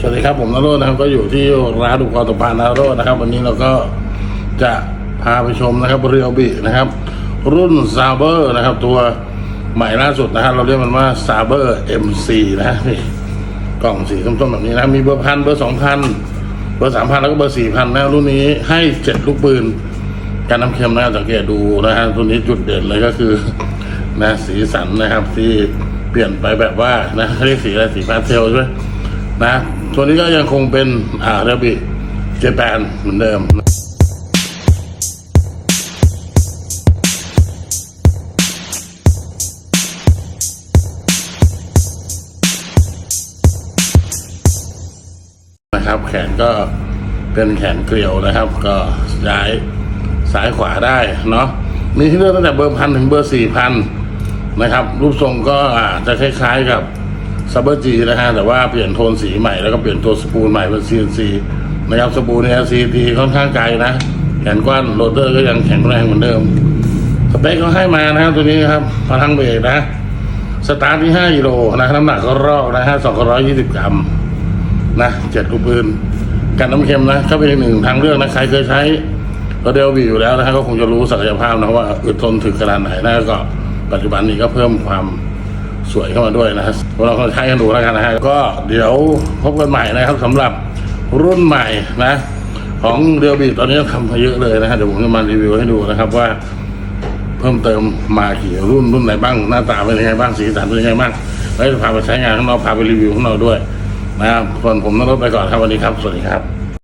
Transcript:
สวัสดีครับผมนโรจน์นะครับก็อยู่ที่ร้านอุปกรณ์ตกปลานโรจน์นะครับ วันนี้เราก็จะพาไปชมนะครับเรียวบินะครับ รุ่นซาเบอร์นะครับ ตัวใหม่ล่าสุดนะครับเราเรียกมันว่าซาเบอร์ MC นะนี่กล่องสีส้มๆแบบนี้นะมีเบอร์พันเบอร์สองพันเบอร์สามพันแล้วก็เบอร์สี่พันนะรุ่นนี้ให้เจ็ดลูกปืนการน้ำเค็มนะสังเกตดูนะฮะตัวนี้จุดเด่นเลยก็คือนะสีสันนะครับที่เปลี่ยนไปแบบว่านะเรียกสีอะไรสีพาสเทลใช่ไหมนะ ตัวนี้ก็ยังคงเป็นอ่าเรบิเจแปนเหมือนเดิมนะครับแขนก็เป็นแขนเกลียวนะครับ ก็ย้ายซ้ายขวาได้เนาะมีที่เลือกตั้งแต่เบอร์พันถึงเบอร์สี่พันนะครับ รูปทรงก็อาจจะคล้ายๆกับ ซับเบอร์จีนะฮะแต่ว่าเปลี่ยนโทนสีใหม่แล้วก็เปลี่ยนตัวสปูลใหม่เป็น CNC นะครับสปูลเนี่ย CNC ค่อนข้างไกลนะแขนกว้านโรเตอร์ก็ยังแข็งแรงเหมือนเดิม สเปคเขาให้มานะครับตัวนี้ครับพลังเบรกนะ สตาร์ทที่5กิโลนะน้ำหนักก็รอกนะฮะ220 กรัมนะเจ็ดลูกปืนกันน้ำเค็มนะก็เป็นหนึ่งทางเลือกนะใครเคยใช้รถเดลวีอยู่แล้วนะฮะก็คงจะรู้ศักยภาพนะว่าอึดทนถึงขนาดไหนนะก็ปัจจุบันนี้ก็เพิ่มความ สวยเข้ามาด้วยนะเราก็ใช้กันดูแล้วกันนะฮะก็เดี๋ยวพบกันใหม่นะครับสำหรับรุ่นใหม่นะ ของเดลวีตอนนี้ทำมาเยอะเลยนะฮะเดี๋ยวผมจะมารีวิวให้ดูนะครับว่า เพิ่มเติมมากี่รุ่นรุ่นไหนบ้างหน้าตาเป็นยังไงบ้างสีสันเป็นยังไงบ้างแล้วจะพาไปใช้งานข้างนอกพาไปรีวิวข้างนอกด้วยนะครับส่วนผมต้องรถไปก่อนครับวันนี้ครับ สวัสดีครับ